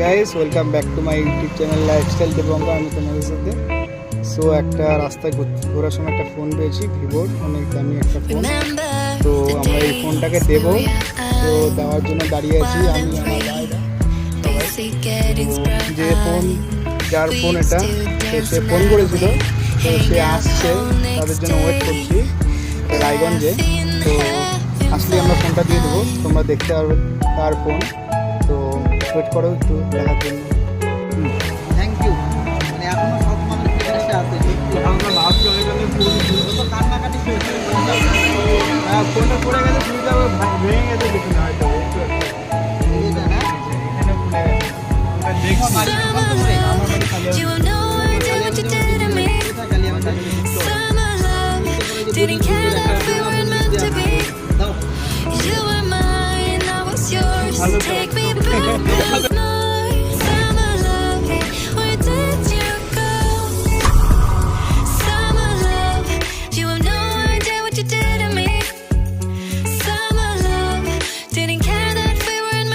Guys welcome back to my YouTube channel lifestyle দেবঙ্গা আমি তোমাদের সাথে। সো একটা রাস্তায় ঘোরার সময় একটা ফোন পেয়েছি ভিভোর অনেক দামি একটা ফোন তো আমরা এই ফোনটাকে দেব। তো দেওয়ার জন্য দাঁড়িয়ে আছি আমি আমার যে ফোন যার ফোন এটা, সে ফোন করেছিল, তো সে আসছে, তাদের জন্য ওয়েট করছি রায়গঞ্জে। তো আসলে আমরা ফোনটা দিয়ে দেবো, তোমরা দেখতে পারবে তার ফোন তো ওয়েট করো একটু দেখার জন্য Take me. 哈哈哈